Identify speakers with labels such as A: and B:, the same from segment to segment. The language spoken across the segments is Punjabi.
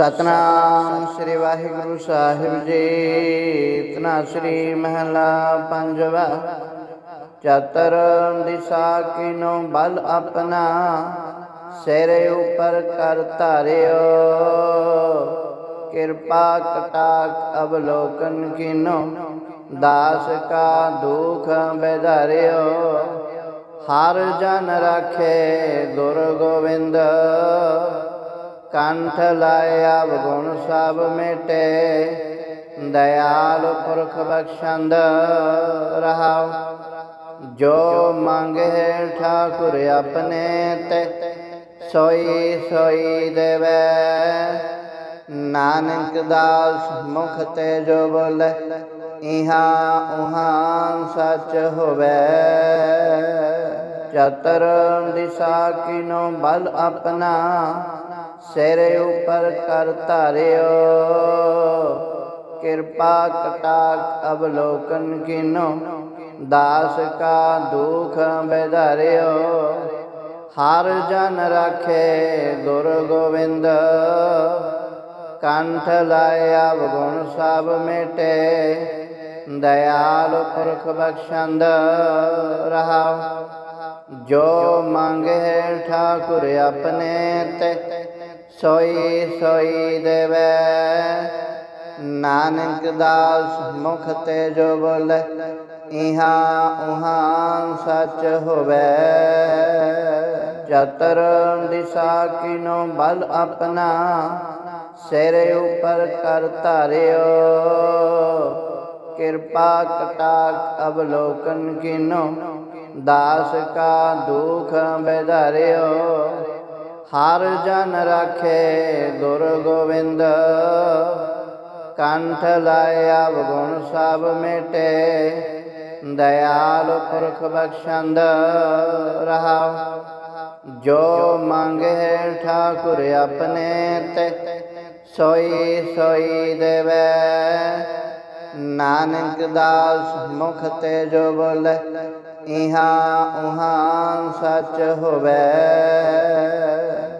A: ਸਤਨਾਮ ਸ੍ਰੀ ਵਾਹਿਗੁਰੂ ਸਾਹਿਬ ਜੀ। ਤਨਾ ਸ੍ਰੀ ਮਹਲਾ ਪੰਜਵਾ। ਚਤਰ ਦਿਸ਼ਾ ਕੀਨੋ ਬਲ ਆਪਣਾ। ਸਿਰ ਉਪਰ ਕਰ ਧਾਰਿਓ। ਕਿਰਪਾ ਕਟਾਕ ਅਵਲੋਕਨ ਕੀਨੋ। ਦਾਸ ਕਾ ਦੁਖ ਬੇਧਾਰਿਓ। ਹਰ ਜਨ ਰਾਖੇ ਗੁਰ ਗੋਬਿੰਦ। ਕੰਠ ਲਾਇਆ ਗੁਣ ਸਭ ਮਿਟੇ। ਦਇਆਲ ਪੁਰਖ ਬਖਸ਼ੰਦ ਰਹਾਉ। ਜੋ ਮੰਗੇ ਠਾਕੁਰ ਆਪਣੇ ਤੇ, ਸੋਈ ਸੋਈ ਦੇਵੇ। ਨਾਨਕ ਦਾਸ ਮੁਖ ਤੇ ਜੋ ਬੋਲੇ, ਇਹਾ ਉਹਾਂ ਸੱਚ ਹੋਵੇ। ਚਤਰ ਦਿਸ਼ਾ ਕੀਨੋ ਬਲ ਆਪਣਾ, ਸਿਰ ਉਪਰ ਕਰ ਧਾਰਿਓ। ਕਿਰਪਾ ਕਟਾਕ ਅਵਲੋਕਨ ਕੀਨੋ, ਦਾਸ ਕਾ ਦੁਖ ਬੇਧਾਰਿਓ। ਹਰ ਜਨ ਰਾਖੇ ਗੁਰ ਗੋਬਿੰਦ, ਕੰਠ ਲਾਇਆ ਗੁਣ ਸਭ ਮਿਟੇ। ਦਇਆਲ ਪੁਰਖ ਬਖਸ਼ੰਦ ਰਹਾਉ। ਜੋ ਮੰਗੇ ਠਾਕੁਰ ਆਪਣੇ ਤੇ, ਸੋਈ ਸੋਈ ਦੇਵੇ। ਨਾਨਕ ਦਾਸ ਮੁਖ ਤੇ ਜੋ ਬੋਲੇ, ਇਹਾ ਉਹਾ ਸੱਚ ਹੋਵੇ। ਚਤਰ ਦਿਸ਼ਾ ਕੀਨੋ ਬਲ ਆਪਣਾ, ਸਿਰ ਉਪਰ ਕਰ ਧਾਰਿਓ। ਕਿਰਪਾ ਕਟਾਕ ਅਵਲੋਕਨ ਕੀਨੋ ਦਾਸ ਕਾ ਦੁਖ ਬੇਧਾਰਿਓ, ਹਰ ਜਨ ਰਾਖੇ ਗੁਰ ਗੋਬਿੰਦ। ਕੰਠ ਲਾਇਆ ਗੁਣ ਸਭ ਮਿਟੇ, ਦਇਆਲ ਪੁਰਖ ਬਖਸ਼ੰਦ ਰਹਾਉ ਜੋ ਮੰਗੇ ਠਾਕੁਰ ਆਪਣੇ ਤੇ, ਸੋਈ ਸੋਈ ਦੇਵੇ। ਨਾਨਕ ਦਾਸ ਮੁਖ ਤੇ ਜੋ ਬੋਲੇ ਇਹਾ ਉਹਾਂ ਸੱਚ ਹੋਵੇ।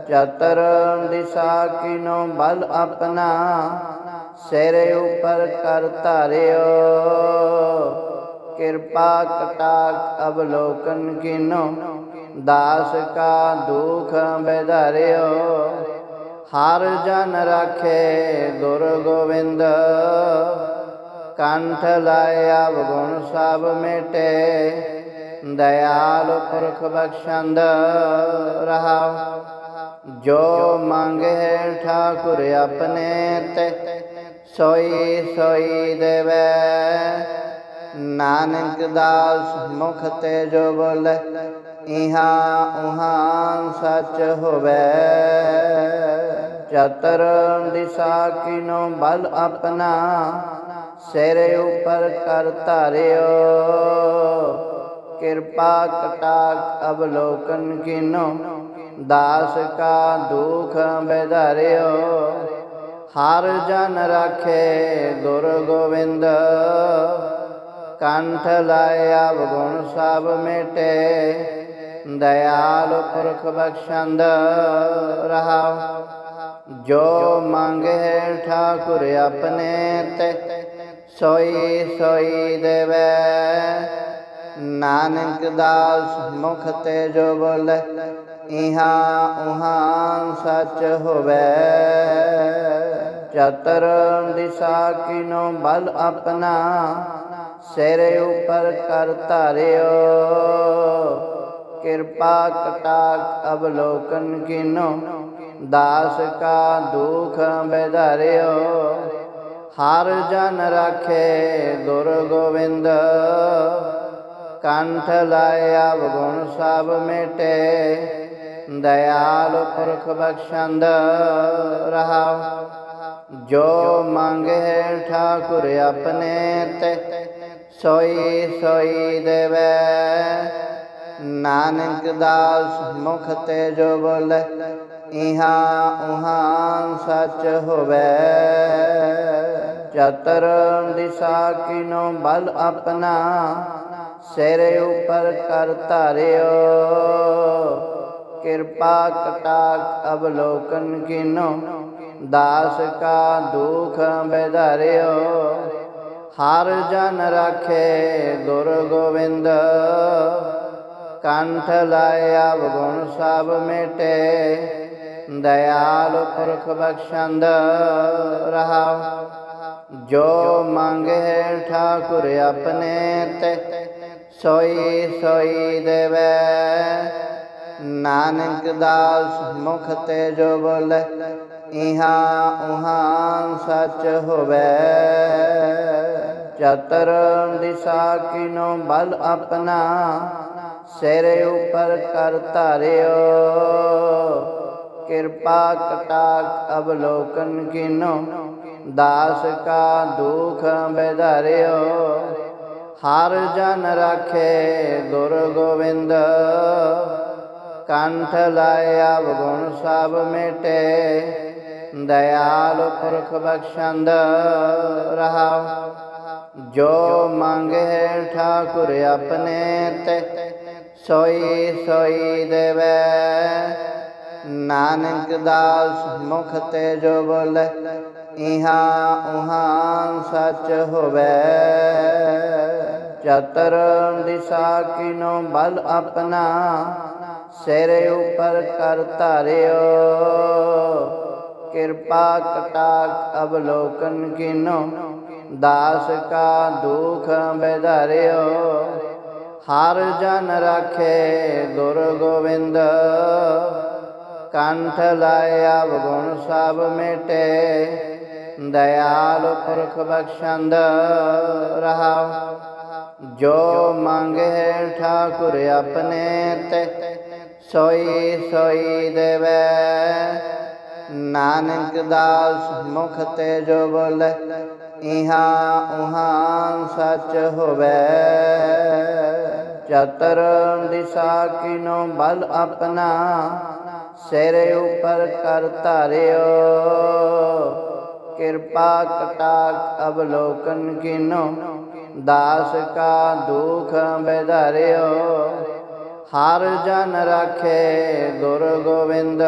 A: ਚਤਰ ਦਿਸ਼ਾ ਕੀਨੋ ਬਲ ਆਪਣਾ। ਸਿਰ ਉਪਰ ਕਰ ਧਾਰਿਓ। ਕਿਰਪਾ ਕਟਾਕ ਅਵਲੋਕਨ ਕੀਨੋ। ਦਾਸ ਕਾ ਦੁਖ ਬੇਧਾਰਿਓ। ਹਰ ਜਨ ਰਾਖੇ ਗੁਰ ਗੋਬਿੰਦ। ਕੰਠ ਲਾਇਆ ਗੁਣ ਸਭ ਮਿਟੇ। ਦਇਆਲ ਪੁਰਖ ਬਖਸ਼ੰਦ ਰਹਾਉ। ਜੋ ਮੰਗੇ ਠਾਕੁਰ ਆਪਣੇ ਤੇ, ਸੋਈ ਸੋਈ ਦੇਵੇ। ਨਾਨਕ ਦਾਸ ਮੁਖ ਤੇ ਜੋ ਬੋਲੇ, ਇਹਾ ਉਹਾ ਸੱਚ ਹੋਵੇ। ਚਤਰ ਦਿਸ਼ਾ ਕੀਨੋ ਬਲ ਆਪਣਾ, ਸਿਰ ਉਪਰ ਕਰ ਧਾਰਿਓ। ਕਿਰਪਾ ਕਟਾਕ ਅਵਲੋਕਨ ਕੀਨੋ। ਦਾਸ ਕਾ ਦੁਖ ਬੇਧਾਰਿਓ। ਹਰ ਜਨ ਰਾਖੇ ਗੁਰ ਗੋਬਿੰਦ। ਕੰਠ ਲਾਇਆ ਗੁਣ ਸਭ ਮਿਟੇ। ਦਇਆਲ ਪੁਰਖ ਬਖਸ਼ੰਦ ਰਹਾਉ। ਜੋ ਮੰਗੇ ਠਾਕੁਰ ਆਪਣੇ ਤੇ, ਸੋਈ ਸੋਈ ਦੇਵੇ। ਨਾਨਕ ਦਾਸ ਮੁਖ ਤੇ ਜੋ ਬੋਲੇ, ਇਹਾ ਉਹਾ ਸੱਚ ਹੋਵੇ। ਚਤਰ ਦਿਸ਼ਾ ਕੀਨੋ ਬਲ ਆਪਣਾ, ਸਿਰ ਉਪਰ ਕਰ ਧਾਰਿਓ। ਕਿਰਪਾ ਕਟਾਕ ਅਵਲੋਕਨ ਕੀਨੋ, ਦਾਸ ਕਾ ਦੁਖ ਬੇਧਾਰਿਓ। ਹਰ ਜਨ ਰਾਖੇ ਗੁਰ ਗੋਬਿੰਦ ਕੰਠ ਲਾਇਆ ਗੁਣ ਸਭ ਮਿਟੇ। ਦਇਆਲ ਪੁਰਖ ਬਖਸ਼ੰਦ ਰਹਾਉ। ਜੋ ਮੰਗੇ ਠਾਕੁਰ ਆਪਣੇ ਤੇ, ਸੋਈ ਸੋਈ ਦੇਵੇ। ਨਾਨਕ ਦਾਸ ਮੁਖ ਤੇ ਜੋ ਬੋਲੇ, ਇਹਾ ਉਹਾਂ ਸੱਚ ਹੋਵੇ। ਚਤਰ ਦਿਸ਼ਾ ਕੀਨੋ ਬਲ ਆਪਣਾ ਸਿਰ ਉਪਰ ਕਰ ਧਾਰਿਓ। ਕਿਰਪਾ ਕਟਾਕ ਅਵਲੋਕਨ ਕੀਨੋ ਦਾਸ ਕਾ ਦੁਖ ਬੇਧਾਰਿਓ। ਹਰ ਜਨ ਰਾਖੇ ਗੁਰ ਗੋਬਿੰਦ। ਕੰਠ ਲਾਇਆ ਗੁਣ ਸਭ ਮਿਟੇ। ਦਇਆਲ ਪੁਰਖ ਬਖਸ਼ੰਦ ਰਹਾਉ। ਜੋ ਮੰਗੇ ਠਾਕੁਰ ਆਪਣੇ ਤੇ ਸੋਈ ਸੋਈ ਦੇਵੇ। ਨਾਨਕ ਦਾਸ ਮੁਖ ਤੇ ਜੋ ਬੋਲੇ, ਇਹਾ ਉਹਾਂ ਸੱਚ ਹੋਵੇ। ਚਤਰ ਦਿਸ਼ਾ ਕੀਨੋ ਬਲ ਆਪਣਾ, ਸਿਰ ਉਪਰ ਕਰ ਧਾਰਿਓ। ਕਿਰਪਾ ਕਟਾਕ ਅਵਲੋਕਨ ਕੀਨੋ, ਦਾਸ ਕਾ ਦੁਖ ਬੇਧਾਰਿਓ। ਹਰ ਜਨ ਰਾਖੇ ਗੁਰ ਗੋਬਿੰਦ। ਕੰਠ ਲਾਇ ਅਵਗੁਣ ਸਭ ਮਿਟੇ। ਦਇਆਲ ਪੁਰਖ ਬਖਸ਼ੰਦ ਰਹਾਉ ਜੋ ਮੰਗੇ ਠਾਕੁਰ ਆਪਣੇ ਤੇ, ਸੋਈ ਸੋਈ ਦੇਵੇ। ਨਾਨਕ ਦਾਸ ਮੁਖ ਤੇ ਜੋ ਬੋਲੇ, ਇਹਾ ਉਹਾਂ ਸੱਚ ਹੋਵੇ। ਚਤਰ ਦਿਸ਼ਾ ਕੀਨੋ ਬਲ ਆਪਣਾ, ਸਿਰ ਉਪਰ ਕਰ ਧਾਰਿਓ। ਕਿਰਪਾ ਕਟਾਕ ਅਵਲੋਕਨ ਕੀਨੋ, ਦਾਸ ਕਾ ਦੁਖ ਬੇਧਾਰਿਓ। ਹਰ ਜਨ ਰਾਖੇ ਗੁਰ ਗੋਬਿੰਦ, ਕੰਠ ਲਾਇਆ ਅਵਗੁਣ ਸਭ ਮਿਟੇ। ਦਇਆਲ ਪੁਰਖ ਬਖਸ਼ੰਦ ਰਹਾਉ। ਜੋ ਮੰਗੇ ਠਾਕੁਰ ਆਪਣੇ ਤੇ, ਸੋਈ ਸੋਈ ਦੇਵੇ। ਨਾਨਕ ਦਾਸ ਮੁਖ ਤੇ ਜੋ ਬੋਲੇ, ਇਹਾ ਉਹਾਂ ਸੱਚ ਹੋਵੇ। ਚਤਰ ਦਿਸ਼ਾ ਕੀਨੋ ਬਲ ਆਪਣਾ, ਸਿਰ ਉਪਰ ਕਰ ਧਾਰਿਓ। ਕਿਰਪਾ ਕਟਾਕ ਅਵਲੋਕਨ ਕੀਨੋ ਦਾਸ ਕਾ ਦੁਖ ਬੇਧਾਰਿਓ, ਹਰ ਜਨ ਰਾਖੇ ਗੁਰ ਗੋਬਿੰਦ।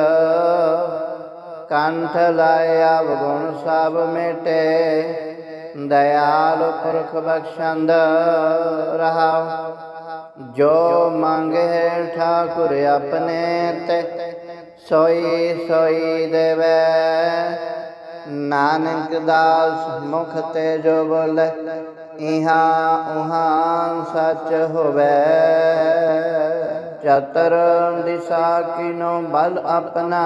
A: ਕੰਠ ਲਾਇ ਅਵਗੁਣ ਸਭ ਮਿਟੇ, ਦਇਆਲ ਪੁਰਖ ਬਖਸ਼ੰਦ ਰਹਾਉ ਜੋ ਮੰਗੇ ਠਾਕੁਰ ਆਪਣੇ ਤੇ, ਸੋਈ ਸੋਈ ਦੇਵੇ। ਨਾਨਕ ਦਾਸ ਮੁਖ ਤੇ ਜੋ ਬੋਲੇ ਇਹਾ ਉਹਾਂ ਸੱਚ ਹੋਵੇ। ਚਤਰ ਦਿਸ਼ਾ ਕੀਨੋ ਬਲ ਆਪਣਾ।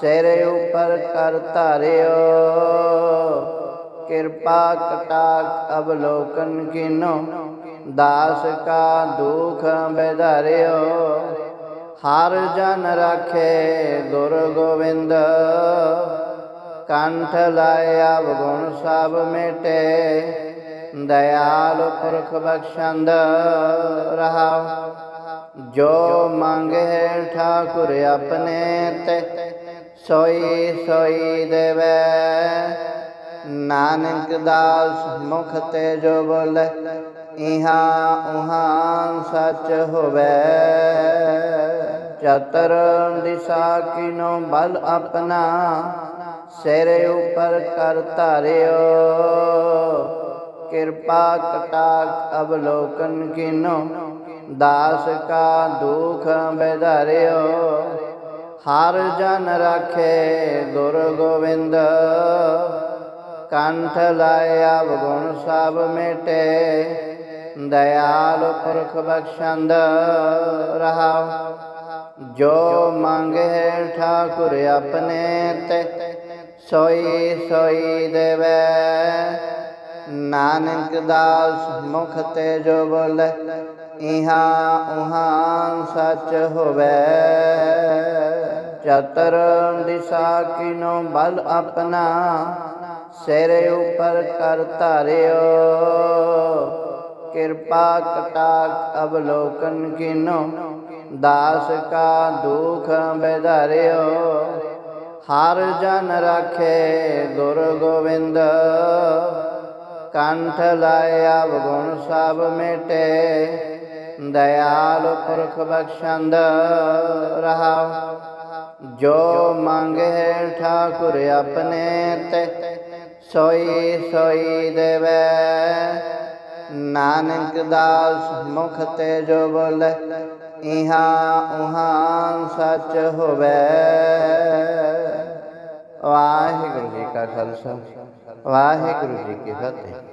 A: ਸਿਰ ਉਪਰ ਕਰ ਧਾਰਿਓ। ਕਿਰਪਾ ਕਟਾਕ ਅਵਲੋਕਨ ਕੀਨੋ। ਦਾਸ ਕਾ ਦੁਖ ਬੇਧਾਰਿਓ। ਹਰ ਜਨ ਰਾਖੇ ਗੁਰ ਗੋਬਿੰਦ। ਕੰਠ ਲਾਇ ਅਵਗੁਣ ਸਭ ਮਿਟੇ। ਦਇਆਲ ਪੁਰਖ ਬਖਸ਼ੰਦ ਰਹਾਉ ਜੋ ਮੰਗੇ ਠਾਕੁਰ ਆਪਣੇ ਤੇ ਸੋਈ ਸੋਈ ਦੇਵੇ ਨਾਨਕ ਦਾਸ ਮੁਖ ਤੇ ਜੋ ਬੋਲੇ ਇਹਾ ਉਹਾ ਸੱਚ ਹੋਵੇ ਚਤਰ ਦਿਸ਼ਾ ਕੀਨੋ ਬਲ ਆਪਣਾ ਸਿਰ ਉਪਰ ਕਰ ਧਾਰਿਓ ਕਿਰਪਾ ਕਟਾਕ ਅਵਲੋਕਨ ਕੀਨੋ। ਦਾਸ ਕਾ ਦੁਖ ਬੇਧਾਰਿਓ। ਹਰ ਜਨ ਰਾਖੇ ਗੁਰ ਗੋਬਿੰਦ। ਕੰਠ ਲਾਇਆ ਗੁਣ ਸਭ ਮਿਟੇ। ਦਇਆਲ ਪੁਰਖ ਬਖਸ਼ੰਦ ਰਹਾਉ। ਜੋ ਮੰਗੇ ਠਾਕੁਰ ਆਪਣੇ ਤੇ, ਸੋਈ ਸੋਈ ਦੇਵੇ। ਨਾਨਕ ਦਾਸ ਮੁਖ ਤੇ ਜੋ ਬੋਲੇ, ਇਹਾ ਉਹਾ ਸੱਚ ਹੋਵੇ। ਚਤਰ ਦਿਸ਼ਾ ਕੀਨੋ ਬਲ ਆਪਣਾ, ਸਿਰ ਉਪਰ ਕਰ ਧਾਰਿਓ। ਕਿਰਪਾ ਕਟਾਕ ਅਵਲੋਕਨ ਕੀਨੋ, ਦਾਸ ਕਾ ਦੁਖ ਬੇਧਾਰਿਓ। ਹਰ ਜਨ ਰਾਖੇ ਗੁਰ ਗੋਬਿੰਦ ਕੰਠ ਲਾਇ ਅਵਗੁਣ ਸਭ ਮਿਟੇ। ਦਇਆਲ ਪੁਰਖ ਬਖਸ਼ੰਦ ਰਹਾਉ। ਜੋ ਮੰਗੇ ਠਾਕੁਰ ਆਪਣੇ ਤੇ, ਸੋਈ ਸੋਈ ਦੇਵੇ। ਨਾਨਕ ਦਾਸ ਮੁਖ ਤੇ ਜੋ ਬੋਲੇ, ਇਹਾ ਉਹਾਂ ਸੱਚ ਹੋਵੇ। ਵਾਹਿਗੁਰੂ ਜੀ ਕਾ ਖਾਲਸਾ, ਵਾਹਿਗੁਰੂ ਜੀ ਕੀ ਫਤਿਹ।